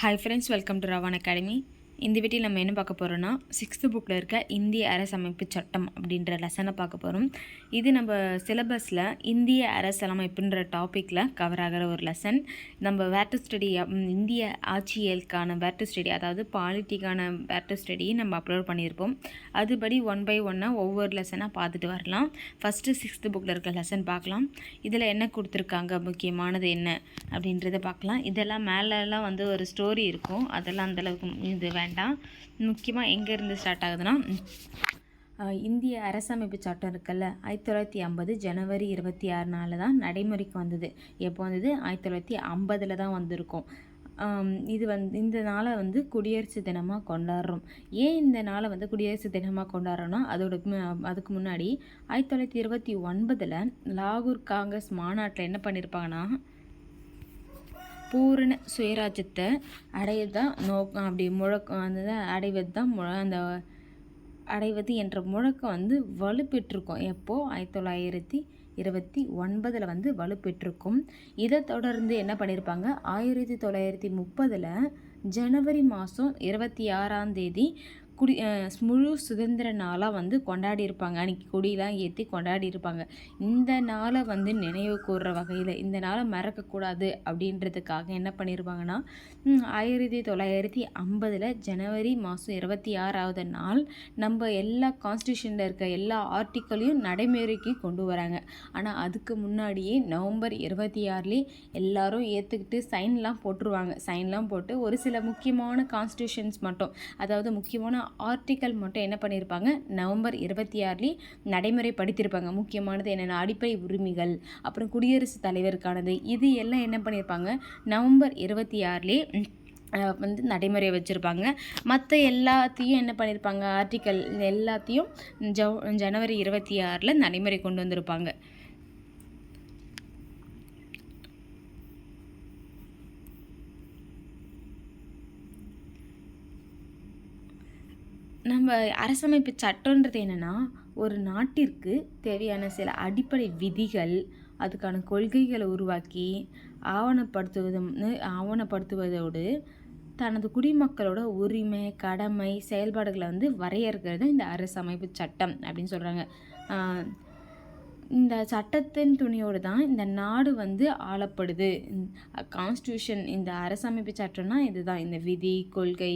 Hi friends, welcome to Ravan Academy. இந்த வீட்டில் நம்ம என்ன பார்க்க போகிறோன்னா சிக்ஸ்த்து புக்கில் இருக்க இந்திய அரசமைப்பு சட்டம் அப்படின்ற லெசனை பார்க்க போகிறோம் இது நம்ம சிலபஸில் இந்திய அரசமைப்புன்ற டாப்பிக்கில் கவர் ஆகிற ஒரு லெசன் நம்ம வேட்டர் ஸ்டடி இந்திய ஆட்சியலுக்கான வேட்டர் ஸ்டடி அதாவது பாலிட்டிக்கான வேட்டர் ஸ்டடி நம்ம அப்லோட் பண்ணியிருப்போம். அதுபடி ஒன் பை ஒன்னாக ஒவ்வொரு லெசனாக பார்த்துட்டு வரலாம். ஃபஸ்ட்டு சிக்ஸ்த்து புக்கில் இருக்க லெசன் பார்க்கலாம். இதில் என்ன கொடுத்துருக்காங்க முக்கியமானது என்ன அப்படின்றத பார்க்கலாம். இதெல்லாம் மேலெல்லாம் வந்து ஒரு ஸ்டோரி இருக்கும். அதெல்லாம் அந்தளவுக்கு இது வேண்டாம். முக்கியமாக எங்கேருந்து ஸ்டார்ட் ஆகுதுன்னா இந்திய அரசமைப்பு சட்டம் இருக்குல்ல ஆயிரத்தி தொள்ளாயிரத்தி ஐம்பது ஜனவரி இருபத்தி ஆறு நாளில் தான் நடைமுறைக்கு வந்தது. எப்போ வந்தது? ஆயிரத்தி தொள்ளாயிரத்தி ஐம்பதில் தான் வந்திருக்கும். இது வந்து இந்த நாளை வந்து குடியரசு தினமாக கொண்டாடுறோம். ஏன் இந்த நாளை வந்து குடியரசு தினமாக கொண்டாடுறோன்னா அதோட அதுக்கு முன்னாடி ஆயிரத்தி தொள்ளாயிரத்தி இருபத்தி ஒன்பதில் லாகூர் காங்கிரஸ் மாநாட்டில் என்ன பண்ணியிருப்பாங்கன்னா பூரண சுயராஜ்யத்தை அடையதான் நோக்கம் அப்படி முழக்கம் அந்த அடைவது தான் முழ அந்த அடைவது என்ற முழக்கம் வந்து வலுப்பெற்றிருக்கும். எப்போது ஆயிரத்தி தொள்ளாயிரத்தி இருபத்தி ஒன்பதில் வந்து வலுப்பெற்றிருக்கும். இதை தொடர்ந்து என்ன பண்ணியிருப்பாங்க ஆயிரத்தி தொள்ளாயிரத்தி முப்பதில் ஜனவரி மாதம் இருபத்தி ஆறாம் தேதி குடி முழு சுதந்திர நாளாக வந்து கொண்டாடி இருப்பாங்க அன்றைக்கி கொடியெலாம் ஏற்றி கொண்டாடி இருப்பாங்க இந்த நாளை வந்து நினைவு கூர்ற வகையில் இந்த நாளை மறக்கக்கூடாது அப்படின்றதுக்காக என்ன பண்ணியிருப்பாங்கன்னா ஆயிரத்தி தொள்ளாயிரத்தி ஐம்பதில் ஜனவரி மாதம் இருபத்தி ஆறாவது நாள் நம்ம எல்லா கான்ஸ்டியூஷனில் இருக்க எல்லா ஆர்டிக்கலையும் நடைமுறைக்கு கொண்டு வராங்க. ஆனால் அதுக்கு முன்னாடியே நவம்பர் இருபத்தி ஆறுலேயே எல்லாரும் ஏற்றுக்கிட்டு சைன்லாம் போட்டுருவாங்க. சைன்லாம் போட்டு ஒரு சில முக்கியமான கான்ஸ்டியூஷன்ஸ் மட்டும் அதாவது முக்கியமான ஆர்டிக்கல் மட்டும் என்ன பண்ணியிருப்பாங்க நவம்பர் இருபத்தி ஆறுலேயே நடைமுறைப்படுத்தியிருப்பாங்க முக்கியமானது என்னென்ன அடிப்படை உரிமைகள் அப்புறம் குடியரசுத் தலைவருக்கானது. இது எல்லாம் என்ன பண்ணியிருப்பாங்க நவம்பர் இருபத்தி ஆறுலேயே வந்து நடைமுறை வச்சுருப்பாங்க. மற்ற எல்லாத்தையும் என்ன பண்ணியிருப்பாங்க ஆர்டிக்கல் எல்லாத்தையும் ஜவ் ஜனவரி இருபத்தி ஆறில் நடைமுறை கொண்டு வந்திருப்பாங்க. நம்ம அரசமைப்பு சட்டன்றது என்னென்னா ஒரு நாட்டிற்கு தேவையான சில அடிப்படை விதிகள் அதுக்கான கொள்கைகளை உருவாக்கி ஆவணப்படுத்துவதுன்னு ஆவணப்படுத்துவதோடு தனது குடிமக்களோட உரிமை கடமை செயல்பாடுகளை வந்து வரையறுக்கிறது இந்த அரசமைப்பு சட்டம் அப்படின்னு சொல்கிறாங்க இந்த சட்டத்தின் துணியோடு தான் இந்த நாடு வந்து ஆளப்படுது. கான்ஸ்டியூஷன் இந்த அரசமைப்பு சட்டம்னா இதுதான். இந்த விதி கொள்கை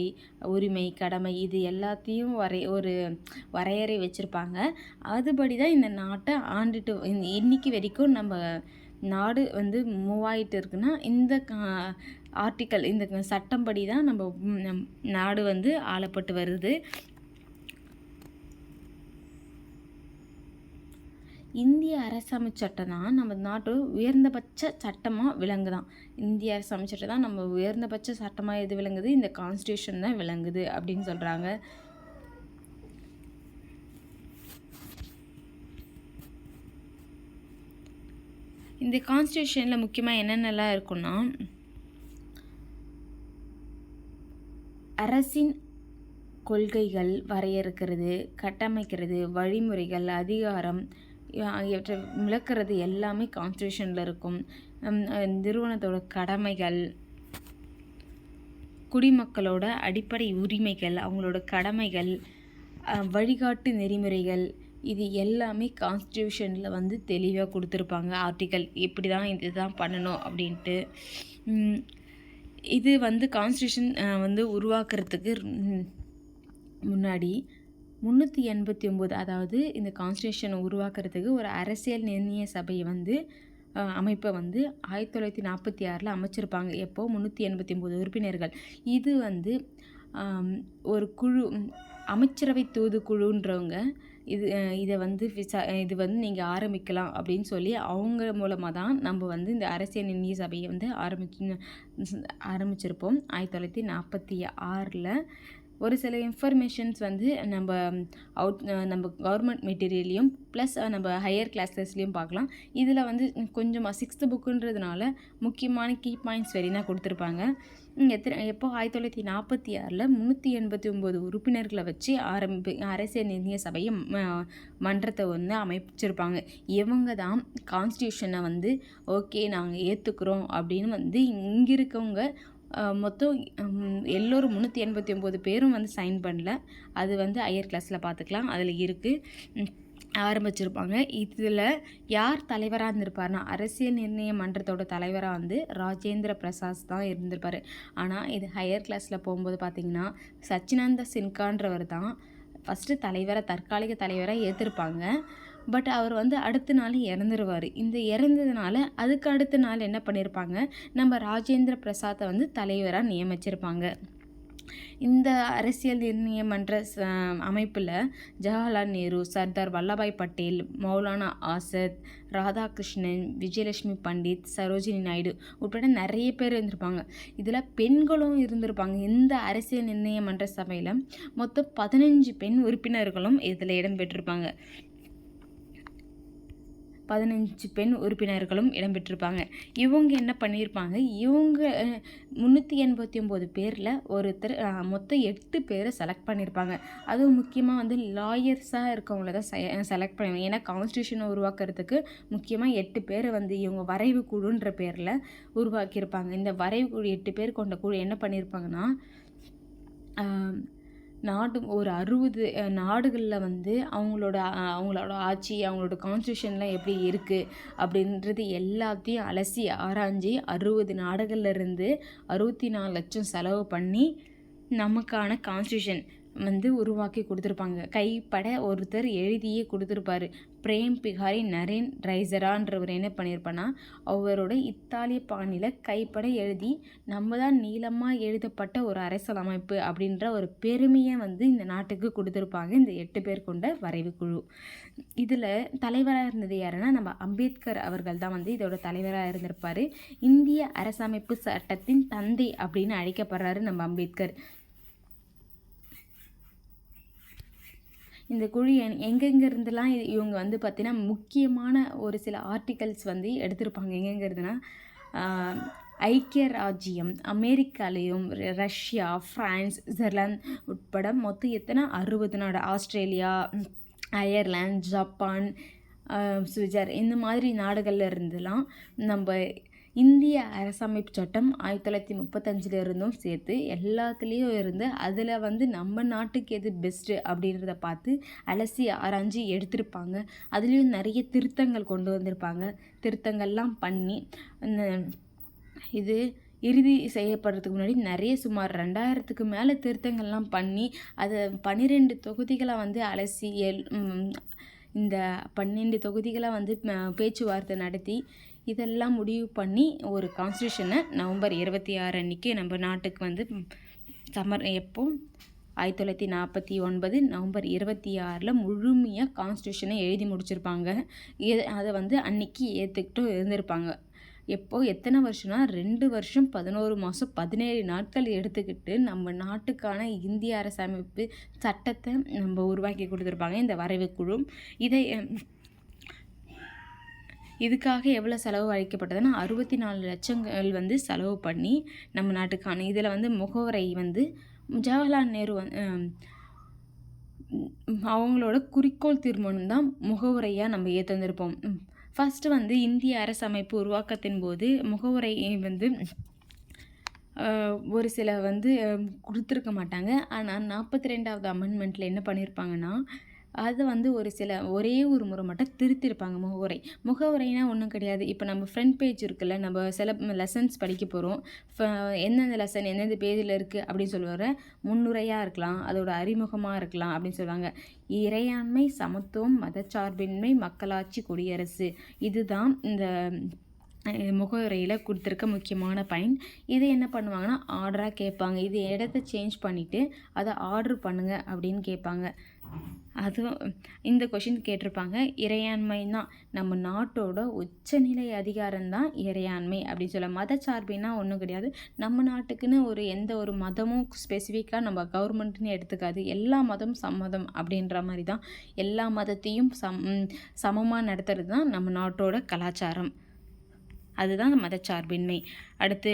உரிமை கடமை இது எல்லாத்தையும் வரை ஒரு வரையறை வச்சுருப்பாங்க. அதுபடி தான் இந்த நாட்டை ஆண்டுட்டு இன்னைக்கு வரைக்கும் நம்ம நாடு வந்து மூவ் ஆகிட்டு இருக்குன்னா இந்த ஆர்டிக்கல் இந்த சட்டம்படி தான் நம்ம நம் நாடு வந்து ஆளப்பட்டு வருது. இந்திய அரசமைப்பு சட்டம் தான் நம்ம நாட்டு உயர்ந்தபட்ச சட்டமாக விளங்குதான் இந்திய அரசமைப்பு சட்டம் தான் நம்ம உயர்ந்தபட்ச சட்டமாக எது விளங்குது? இந்த கான்ஸ்டியூஷன் தான் விளங்குது அப்படின்னு சொல்கிறாங்க இந்த கான்ஸ்டியூஷனில் முக்கியமாக என்னென்னலாம் இருக்குன்னா அரசின் கொள்கைகள் வரையறுக்கிறது கட்டமைக்கிறது வழிமுறைகள் அதிகாரம் ஆகியவற்றை விளக்கிறது எல்லாமே கான்ஸ்டியூஷனில் இருக்கும். நிறுவனத்தோட கடமைகள் குடிமக்களோட அடிப்படை உரிமைகள் அவங்களோட கடமைகள் வழிகாட்டு நெறிமுறைகள் இது எல்லாமே கான்ஸ்டியூஷனில் வந்து தெளிவாக கொடுத்துருப்பாங்க. ஆர்டிக்கல் இப்படி தான் இது தான் பண்ணணும் அப்படின்ட்டு. இது வந்து கான்ஸ்டியூஷன் வந்து உருவாக்குறதுக்கு முன்னாடி முந்நூற்றி எண்பத்தி ஒம்பது அதாவது இந்த கான்ஸ்டியூஷனை உருவாக்குறதுக்கு ஒரு அரசியல் நிர்ணய சபையை வந்து அமைப்பை வந்து ஆயிரத்தி தொள்ளாயிரத்தி நாற்பத்தி ஆறில் அமைச்சிருப்பாங்க. எப்போ? முந்நூற்றி எண்பத்தி ஒம்பது உறுப்பினர்கள். இது வந்து ஒரு குழு அமைச்சரவை தூதுக்குழுன்றவங்க இது இதை வந்து விசா இது வந்து நீங்கள் ஆரம்பிக்கலாம் அப்படின்னு சொல்லி அவங்க மூலமாக தான் நம்ம வந்து இந்த அரசியல் நிர்ணய சபையை வந்து ஆரம்பிச்சு ஆரம்பிச்சிருப்போம். ஆயிரத்தி தொள்ளாயிரத்தி நாற்பத்தி ஆறில் ஒரு சில இன்ஃபர்மேஷன்ஸ் வந்து நம்ம அவுட் நம்ம கவர்மெண்ட் மெட்டீரியல்லையும் ப்ளஸ் நம்ம ஹையர் கிளாஸஸ்லேயும் பார்க்கலாம். இதில் வந்து கொஞ்சமாக சிக்ஸ்த்து புக்குன்றதுனால முக்கியமான கீ பாயிண்ட்ஸ் வரையும் கொடுத்துருப்பாங்க. எத்தனை எப்போ? ஆயிரத்தி தொள்ளாயிரத்தி நாற்பத்தி ஆறில் முந்நூற்றி எண்பத்தி ஒம்பது உறுப்பினர்களை வச்சு ஆரம்பி அரசியல் நிர்ணய சபையை ம- மன்றத்தை வந்து அமைச்சிருப்பாங்க. இவங்க தான் கான்ஸ்டியூஷனை வந்து ஓகே நாங்கள் ஏற்றுக்குறோம் அப்படின்னு வந்து இங்கே இருக்கவங்க மொத்தம் எல்லோரும் முந்நூற்றி எண்பத்தி ஒம்பது பேரும் வந்து சைன் பண்ணல. அது வந்து ஹையர் கிளாஸில் பார்த்துக்கலாம் அதில் இருக்குது ஆரம்பிச்சிருப்பாங்க. இதில் யார் தலைவராக இருந்திருப்பார்னா அரசியல் நிர்ணய மன்றத்தோட தலைவராக வந்து ராஜேந்திர பிரசாத் தான் இருந்திருப்பார். ஆனால் இது ஹையர் கிளாஸில் போகும்போது பார்த்திங்கன்னா சச்சினந்த சின்கான்றவர் தான் ஃபஸ்ட்டு தலைவரை தற்காலிக தலைவராக ஏற்றிருப்பாங்க பட் அவர் வந்து அடுத்த நாள் இறந்துருவார். இந்த இறந்ததுனால அதுக்கு அடுத்த நாள் என்ன பண்ணியிருப்பாங்க நம்ம ராஜேந்திர பிரசாத்தை வந்து தலைவராக நியமிச்சிருப்பாங்க. இந்த அரசியல் நிர்ணயமன்ற ச அமைப்பில் ஜவஹர்லால் நேரு சர்தார் வல்லபாய் பட்டேல் மௌலானா ஆசத் ராதாகிருஷ்ணன் விஜயலட்சுமி பண்டித் சரோஜினி நாயுடு உட்பட நிறைய பேர் இருந்திருப்பாங்க. இதில் பெண்களும் இருந்திருப்பாங்க. இந்த அரசியல் நிர்ணயமன்ற சபையில் மொத்தம் பதினஞ்சு பெண் உறுப்பினர்களும் இதில் இடம்பெற்றிருப்பாங்க பதினஞ்சு பெண் உறுப்பினர்களும் இடம்பெற்றிருப்பாங்க. இவங்க என்ன பண்ணியிருப்பாங்க? இவங்க முந்நூற்றி எண்பத்தி ஒம்பது பேரில் ஒருத்தர் மொத்தம் எட்டு பேரை செலக்ட் பண்ணியிருப்பாங்க. அதுவும் முக்கியமாக வந்து லாயர்ஸாக இருக்கவங்கள தான் செலக்ட் பண்ணுவாங்க ஏன்னா கான்ஸ்டியூஷனை உருவாக்குறதுக்கு முக்கியமாக எட்டு பேரை வந்து இவங்க வரைவு குழுன்ற பேரில் உருவாக்கியிருப்பாங்க. இந்த வரைவு குழு எட்டு பேர் கொண்ட குழு என்ன பண்ணியிருப்பாங்கன்னா நாடு ஒரு அறுபது நாடுகளில் வந்து அவங்களோட அவங்களோட ஆட்சி அவங்களோட கான்ஸ்டியூஷன்லாம் எப்படி இருக்குது அப்படின்றது எல்லாத்தையும் அலசி ஆராய்ஞ்சு அறுபது நாடுகள்லேருந்து அறுபத்தி நாலு லட்சம் செலவு பண்ணி நமக்கான கான்ஸ்டியூஷன் வந்து உருவாக்கி கொடுத்துருப்பாங்க. கைப்பட ஒருத்தர் எழுதியே கொடுத்துருப்பாரு. பிரேம் பிகாரி நரேன் ரைசரான்றவர் என்ன பண்ணியிருப்பேன்னா அவரோட இத்தாலிய பாணியில் கைப்பட எழுதி நம்ம தான் நீளமாக எழுதப்பட்ட ஒரு அரசியலமைப்பு அப்படின்ற ஒரு பெருமையை வந்து இந்த நாட்டுக்கு கொடுத்துருப்பாங்க இந்த எட்டு பேர் கொண்ட வரைவு குழு. இதில் தலைவராக இருந்தது யாருன்னா நம்ம அம்பேத்கர் அவர்கள் தான் வந்து இதோட தலைவராக இருந்திருப்பார். இந்திய அரசமைப்பு சட்டத்தின் தந்தை அப்படின்னு அழைக்கப்படுறாரு நம்ம அம்பேத்கர். இந்த குழி எங்கெங்கேருந்துலாம் இவங்க வந்து பார்த்திங்கன்னா முக்கியமான ஒரு சில ஆர்டிகல்ஸ் வந்து எடுத்திருப்பாங்க. எங்கெங்கிறதுனா ஐக்கிய ராஜ்யம் அமெரிக்காலேயும் ர- ரஷ்யா ஃப்ரான்ஸ் சுவிட்சர்லாந்து உட்பட மொத்தம் எத்தனை? அறுபது நாடு. ஆஸ்திரேலியா அயர்லாந்து ஜப்பான் சுவிட்சர் இந்த மாதிரி நாடுகளில் இருந்துலாம் நம்ம இந்திய அரசமைப்பு சட்டம் ஆயிரத்தி தொள்ளாயிரத்தி முப்பத்தஞ்சில் இருந்தும் சேர்த்து எல்லாத்துலேயும் இருந்து அதில் வந்து நம்ம நாட்டுக்கு எது பெஸ்ட்டு அப்படின்றத பார்த்து அலசி ஆராய்ஞ்சு எடுத்திருப்பாங்க. அதுலேயும் நிறைய திருத்தங்கள் கொண்டு வந்திருப்பாங்க. திருத்தங்கள்லாம் பண்ணி இந்த இது இறுதி செய்யப்படுறதுக்கு முன்னாடி நிறைய சுமார் ரெண்டாயிரத்துக்கு மேலே திருத்தங்கள்லாம் பண்ணி அதை பன்னிரெண்டு தொகுதிகளை வந்து அலசி எல் இந்த பன்னெண்டு தொகுதிகளை வந்து பேச்சுவார்த்தை நடத்தி இதெல்லாம் முடிவு பண்ணி ஒரு கான்ஸ்டியூஷனை நவம்பர் இருபத்தி ஆறு அன்றைக்கி நம்ம நாட்டுக்கு வந்து சமர் எப்போ? ஆயிரத்தி தொள்ளாயிரத்தி நாற்பத்தி ஒன்பது நவம்பர் இருபத்தி ஆறில் முழுமையாக கான்ஸ்டியூஷனை எழுதி முடிச்சிருப்பாங்க. அதை வந்து அன்னைக்கு ஏற்றுக்கிட்டும் இருந்திருப்பாங்க. எப்போ? எத்தனை வருஷம்னா ரெண்டு வருஷம் பதினோரு மாதம் பதினேழு நாட்கள் எடுத்துக்கிட்டு நம்ம நாட்டுக்கான இந்திய அரசமைப்பு சட்டத்தை நம்ம உருவாக்கி கொடுத்துருப்பாங்க. இந்த வரைவு குழு. இதை இதுக்காக எவ்வளோ செலவு அளிக்கப்பட்டதுன்னா அறுபத்தி நாலு லட்சங்கள் வந்து செலவு பண்ணி நம்ம நாட்டுக்கான இதில் வந்து முகவரை வந்து ஜவஹர்லால் நேரு வந்து அவங்களோட குறிக்கோள் தீர்மானம் தான் முகவுரையாக நம்ம ஏற்றுந்திருப்போம் ஃபஸ்ட்டு வந்து இந்திய அரசமைப்பு உருவாக்கத்தின் போது முகவுரை வந்து ஒரு சில வந்து கொடுத்துருக்க மாட்டாங்க. ஆனால் நாற்பத்தி ரெண்டாவது அமெண்ட்மெண்ட்டில் என்ன பண்ணியிருப்பாங்கன்னா அது வந்து ஒரு சில ஒரே ஒரு முறை மட்டும் திருத்திருப்பாங்க முகவுரை. முகவுரைனா ஒன்றும் கிடையாது. இப்போ நம்ம ஃப்ரண்ட் பேஜ் இருக்குல்ல நம்ம சில லெசன்ஸ் படிக்க போகிறோம் எந்தெந்த லெசன் எந்தெந்த பேஜில் இருக்குது அப்படின்னு சொல்லுவார முன்னுரையாக இருக்கலாம் அதோட அறிமுகமாக இருக்கலாம் அப்படின்னு சொல்லுவாங்க. இறையாண்மை சமத்துவம் மதச்சார்பின்மை மக்களாட்சி குடியரசு. இதுதான் இந்த முகவுரையில் கொடுத்துருக்க முக்கியமான பாயிண்ட் இது என்ன பண்ணுவாங்கன்னா ஆர்டராக கேட்பாங்க. இது இடத்த சேஞ்ச் பண்ணிவிட்டு அதை ஆர்டர் பண்ணுங்கள் அப்படின்னு கேட்பாங்க. அதுவும் இந்த கொஷின் கேட்டிருப்பாங்க. இறையாண்மை தான். நம்ம நாட்டோட உச்சநிலை அதிகாரம் தான் இறையாண்மை அப்படின்னு சொல்ல. மதச்சார்பின்னா ஒன்றும் கிடையாது. நம்ம நாட்டுக்குன்னு ஒரு எந்த ஒரு மதமும் ஸ்பெசிஃபிக்காக நம்ம கவர்மெண்ட்னு எடுத்துக்காது. எல்லா மதமும் சம்மதம் அப்படின்ற மாதிரி தான். எல்லா மதத்தையும் சம் சமமாக நடத்துறது தான் நம்ம நாட்டோட கலாச்சாரம். அதுதான் மதச்சார்பின்மை. அடுத்து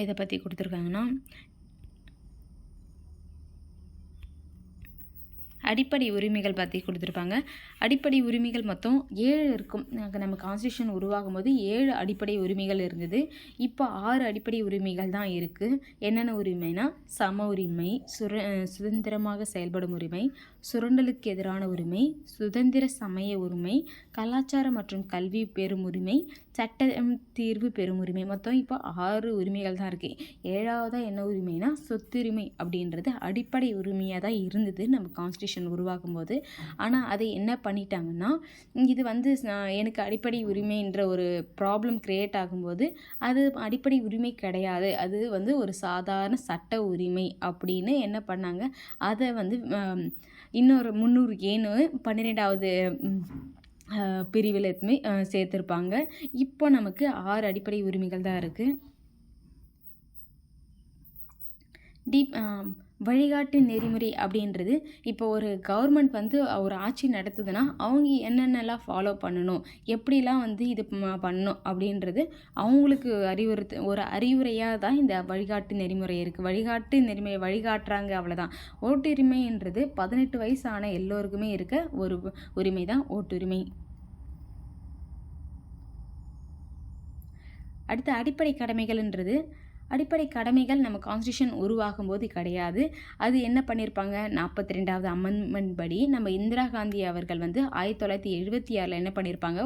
எதை பற்றி கொடுத்துருக்காங்கன்னா அடிப்படை உரிமைகள் பற்றி கொடுத்துருப்பாங்க. அடிப்படை உரிமைகள் மொத்தம் ஏழு இருக்கும். நம்ம கான்ஸ்டியூஷன் உருவாகும் போது ஏழு அடிப்படை உரிமைகள் இருந்தது. இப்போ ஆறு அடிப்படை உரிமைகள் தான் இருக்குது என்னென்ன உரிமைனா சம உரிமை சுர சுதந்திரமாக செயல்படும் உரிமை சுரண்டலுக்கு எதிரான உரிமை சுதந்திர சமய உரிமை கலாச்சார மற்றும் கல்வி பெறும் உரிமை சட்டம் தீர்வு பெறும் உரிமை. மொத்தம் இப்போ ஆறு உரிமைகள் தான் இருக்குது ஏழாவதாக என்ன உரிமைனா சொத்துரிமை அப்படின்றது அடிப்படை உரிமையாக தான் இருந்தது நம்ம கான்ஸ்டியூஷன் உருவாக்கும் போது ஆனால் அதை என்ன பண்ணிட்டாங்கன்னா இது வந்து எனக்கு அடிப்படை உரிமைன்ற ஒரு ப்ராப்ளம் க்ரியேட் ஆகும்போது அது அடிப்படை உரிமை கிடையாது. அது வந்து ஒரு சாதாரண சட்ட உரிமை அப்படின்னு என்ன பண்ணாங்க அதை வந்து இன்னொரு முந்நூறு ஏன்னு பன்னிரெண்டாவது பிரிவில் எதுவுமே சேர்த்துருப்பாங்க. இப்போ நமக்கு ஆறு அடிப்படை உரிமைகள் தான் இருக்குது டீப் வழிகாட்டு நெறிமுறை அப்படின்றது இப்போ ஒரு கவர்மெண்ட் வந்து ஒரு ஆட்சி நடத்துதுன்னா அவங்க என்னென்னலாம் ஃபாலோ பண்ணணும் எப்படிலாம் வந்து இது பண்ணணும் அப்படின்றது அவங்களுக்கு அறிவுறுத்து ஒரு அறிவுரையாக தான் இந்த வழிகாட்டு நெறிமுறை இருக்குது வழிகாட்டு நெறிமுறை வழிகாட்டுறாங்க அவ்வளோதான் ஓட்டுரிமைன்றது பதினெட்டு வயசு ஆன எல்லோருக்குமே இருக்க ஒரு உரிமை தான் ஓட்டுரிமை. அடுத்து அடிப்படை கடமைகள்ன்றது அடிப்படை கடமைகள் நம்ம கான்ஸ்டியூஷன் உருவாகும் போது கிடையாது. அது என்ன பண்ணியிருப்பாங்க நாற்பத்தி ரெண்டாவது அமெண்ட்மெண்ட் படி நம்ம இந்திரா காந்தி அவர்கள் வந்து ஆயிரத்தி தொள்ளாயிரத்தி எழுபத்தி ஆறில் என்ன பண்ணியிருப்பாங்க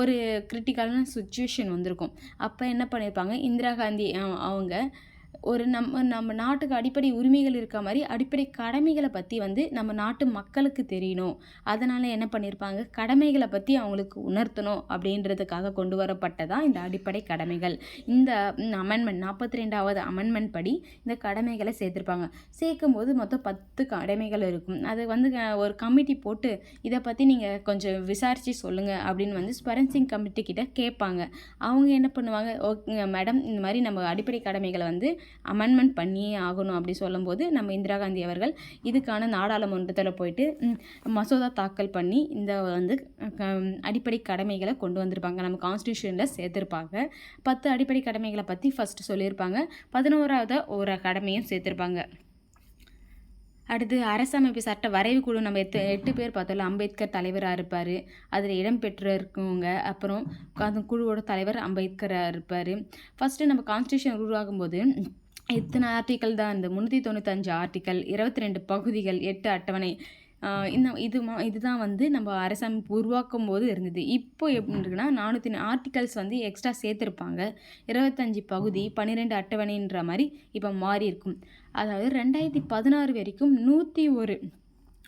ஒரு கிரிட்டிக்கலான சுச்சுவேஷன் வந்திருக்கும். அப்போ என்ன பண்ணியிருப்பாங்க இந்திரா காந்தி அவங்க ஒரு நம்ம நம்ம நாட்டுக்கு அடிப்படை உரிமைகள் இருக்க மாதிரி அடிப்படை கடமைகளை பற்றி வந்து நம்ம நாட்டு மக்களுக்கு தெரியணும். அதனால் என்ன பண்ணியிருப்பாங்க கடமைகளை பற்றி அவங்களுக்கு உணர்த்தணும் அப்படின்றதுக்காக கொண்டு வரப்பட்டதா இந்த அடிப்படை கடமைகள். இந்த அமெண்ட்மெண்ட் நாற்பத்தி ரெண்டாவது அமெண்ட்மெண்ட் படி இந்த கடமைகளை சேர்த்துருப்பாங்க. சேர்க்கும் போது மொத்தம் பத்து கடமைகள் இருக்கும். அது வந்து ஒரு கமிட்டி போட்டு இதை பற்றி நீங்கள் கொஞ்சம் விசாரித்து சொல்லுங்கள் அப்படின்னு வந்து ஸ்பரன்சிங் கமிட்டி கிட்ட கேட்பாங்க. அவங்க என்ன பண்ணுவாங்க? ஓகே மேடம் இந்த மாதிரி நம்ம அடிப்படை கடமைகளை வந்து அமெண்ட்மெண்ட் பண்ணியே ஆகணும் அப்படி சொல்லும்போது நம்ம இந்திரா காந்தி அவர்கள் இதுக்கான நாடாளுமன்றத்தில் போயிட்டு மசோதா தாக்கல் பண்ணி இந்த வந்து க- அடிப்படை கடமைகளை கொண்டு வந்திருப்பாங்க. நம்ம கான்ஸ்டியூஷனில் சேர்த்துருப்பாங்க. பத்து அடிப்படை கடமைகளை பற்றி ஃபஸ்ட்டு சொல்லியிருப்பாங்க. பதினோராவது ஒரு கடமையும் சேர்த்துருப்பாங்க. அடுத்து அரசமைப்பு சட்ட வரைவு குழு நம்ம எட்டு எட்டு பேர் பார்த்தோம்ல அம்பேத்கர் தலைவராக இருப்பார். அதில் இடம்பெற்று இருக்கவங்க அப்புறம் அந்த குழுவோட தலைவர் அம்பேத்கராக இருப்பார். ஃபஸ்ட்டு நம்ம கான்ஸ்டியூஷன் உருவாகும்போது எத்தனை ஆர்டிக்கல் தான்? இந்த முந்நூற்றி தொண்ணூத்தஞ்சு ஆர்டிக்கல் இருபத்தி ரெண்டு பகுதிகள் எட்டு அட்டவணை இந்த இது மா- இதுதான் வந்து நம்ம அரசமைப்பு உருவாக்கும் போது இருந்தது. இப்போ எப்படி இருக்குன்னா நானூற்றி ஆர்டிகல்ஸ் வந்து எக்ஸ்ட்ரா சேர்த்துருப்பாங்க. இருபத்தஞ்சி பகுதி பன்னிரெண்டு அட்டவணைன்ற மாதிரி இப்போ மாறி இருக்கும். அதாவது ரெண்டாயிரத்தி பதினாறு வரைக்கும் நூற்றி ஒரு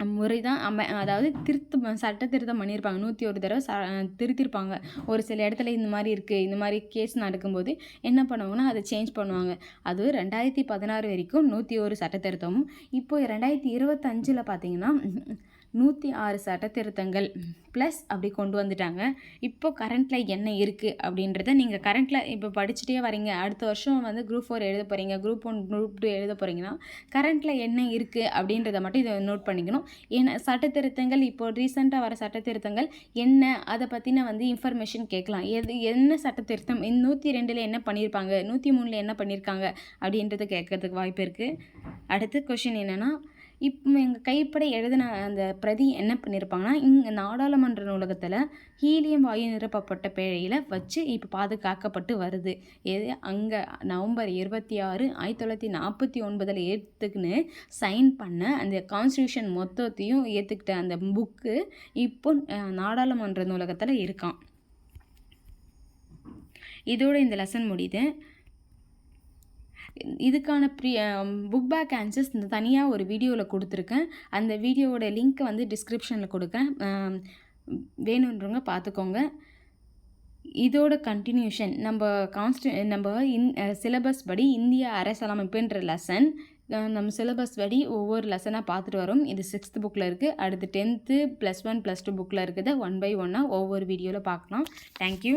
முறை தான் அம அதாவது திருத்த சட்ட திருத்தம் பண்ணியிருப்பாங்க. நூற்றி ஒரு தடவை ச திருத்திருப்பாங்க. ஒரு சில இடத்துல இந்த மாதிரி இருக்குது இந்த மாதிரி கேஸ் நடக்கும்போது என்ன பண்ணுவாங்கன்னா அதை சேஞ்ச் பண்ணுவாங்க. அது ரெண்டாயிரத்தி பதினாறு வரைக்கும் நூற்றி ஒரு சட்ட திருத்தமும் இப்போ ரெண்டாயிரத்தி இருபத்தஞ்சில் பார்த்தீங்கன்னா நூற்றி ஆறு சட்ட திருத்தங்கள் ப்ளஸ் அப்படி கொண்டு வந்துட்டாங்க. இப்போ கரண்ட்டில் என்ன இருக்குது அப்படின்றத நீங்கள் கரண்ட்டில் இப்போ படிச்சுட்டே வரீங்க. அடுத்த வருஷம் வந்து குரூப் ஃபோர் எழுத போகிறீங்க குரூப் ஒன் குரூப் டூ எழுத போகிறீங்கன்னா கரண்ட்டில் என்ன இருக்குது அப்படின்றத மட்டும் இதை நோட் பண்ணிக்கணும். ஏன்னா சட்ட திருத்தங்கள் இப்போ ரீசெண்டாக வர சட்ட திருத்தங்கள் என்ன? அதை பற்றின வந்து இன்ஃபர்மேஷன் கேட்கலாம். எது என்ன சட்ட திருத்தம் நூற்றி ரெண்டில் என்ன பண்ணியிருப்பாங்க நூற்றி மூணில் என்ன பண்ணியிருக்காங்க அப்படின்றத கேட்கறதுக்கு வாய்ப்பு இருக்குது அடுத்த கொஷின் என்னென்னா இப்போ எங்கள் கைப்பட எழுதின அந்த பிரதி என்ன பண்ணியிருப்பாங்கன்னா இங்கே நாடாளுமன்ற நூலகத்தில் ஹீலியம் வாயு நிரப்பப்பட்ட பேழையில் வச்சு இப்போ பாதுகாக்கப்பட்டு வருது. எது அங்கே நவம்பர் இருபத்தி ஆறு ஆயிரத்தி தொள்ளாயிரத்தி நாற்பத்தி ஒன்பதில் ஏற்றுக்குன்னு சைன் பண்ண அந்த கான்ஸ்டியூஷன் மொத்தத்தையும் ஏற்றுக்கிட்ட அந்த புக்கு இப்போ நாடாளுமன்ற நூலகத்தில் இருக்கான் இதோட இந்த லெசன் முடியுது. இதுக்கான ப்ரீ புக் பேக் ஆன்சர்ஸ் இந்த தனியாக ஒரு வீடியோவில் கொடுத்துருக்கேன். அந்த வீடியோவோட லிங்க்கை வந்து டிஸ்கிரிப்ஷனில் கொடுக்குறேன் um, வேணுன்றவங்க பார்த்துக்கோங்க. இதோட கண்டினியூஷன் நம்ம கான்ஸ்டி நம்ம இன் சிலபஸ் படி இந்திய அரசியலமைப்புன்ற லெசன் நம்ம சிலபஸ் படி ஒவ்வொரு லெசனாக பார்த்துட்டு வரோம். இது சிக்ஸ்த் புக்கில் இருக்குது அடுத்து tenth plus one plus two புக்கில் இருக்குது. ஒன் பை ஒன்னாக ஒவ்வொரு வீடியோவில் பார்க்கலாம். தேங்க்யூ